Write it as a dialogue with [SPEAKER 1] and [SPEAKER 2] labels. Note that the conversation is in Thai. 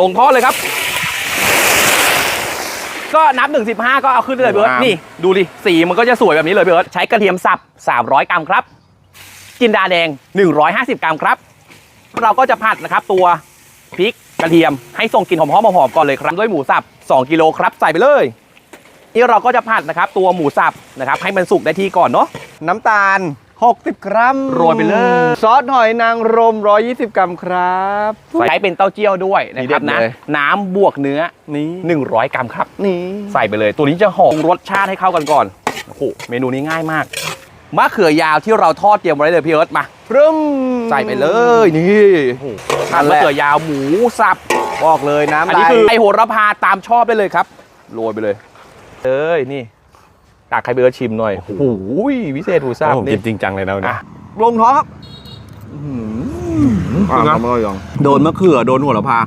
[SPEAKER 1] ลงท่อเลยครับ ก็นับ 1 15 ก็เอาขึ้นเลยเบิร์ต
[SPEAKER 2] ครับ
[SPEAKER 1] นี่ดูดิสีมันก็จะสวยแบบนี้เลยเบิร์ตใช้กระเทียมสับ 300 กรัมครับ จินดาแดง 150 กรัมครับ เราก็จะผัดนะครับ ตัวพริกกระเทียมให้ส่งกลิ่นหอมๆหอมๆก่อนเลยครับด้วยหมูสับ 2 กิโลครับใส่ไปเลยนี่เราก็จะผัดนะครับ ตัวหมูสับนะครับ ให้มันสุกได้ที่ก่อนเนาะ
[SPEAKER 2] น้ำตาล 60 กรัม
[SPEAKER 1] โรยไปเลย
[SPEAKER 2] ซอสหอยนางรม 120 กรัมครับ
[SPEAKER 1] ใช้เป็นเต้าเจี้ยวด้วยนะครับ
[SPEAKER 2] นี่
[SPEAKER 1] นะ
[SPEAKER 2] เด็ดเลย
[SPEAKER 1] น้ำบวกเนื้อ
[SPEAKER 2] นี่
[SPEAKER 1] 100 กรัมครับ
[SPEAKER 2] นี่
[SPEAKER 1] ใส่ไปเลย ตัวนี้จะหอมรสชาติให้เข้ากันก่อนโอ้โหเมนูนี้ง่ายมากมะเขือยาวที่เราทอดเตรียมไว้เลยพี่เอิร์ธมา
[SPEAKER 2] พรึม
[SPEAKER 1] ใส่ไปเลยนี่โอ้โห
[SPEAKER 2] อัน
[SPEAKER 1] มะ
[SPEAKER 2] แรก
[SPEAKER 1] เขือยาวหมูสับ
[SPEAKER 2] บอกเลยน้ำ
[SPEAKER 1] อัน
[SPEAKER 2] ลา
[SPEAKER 1] นี้
[SPEAKER 2] ย
[SPEAKER 1] คือไอโหระพาตามชอบได้เลยครับโรยไปเลยเอ้ยนี่ ตักให้พี่เอิร์ธชิมหน่อยโอ้โหวิเศษหมูสับ
[SPEAKER 2] ผม
[SPEAKER 1] นี่
[SPEAKER 2] กินจริงจังเลยนะวันนี้
[SPEAKER 1] อะ
[SPEAKER 2] ลงท้องครับ
[SPEAKER 1] อะ
[SPEAKER 2] ทำอร่อยยัง
[SPEAKER 1] โดนมะเขือโดนโหระพา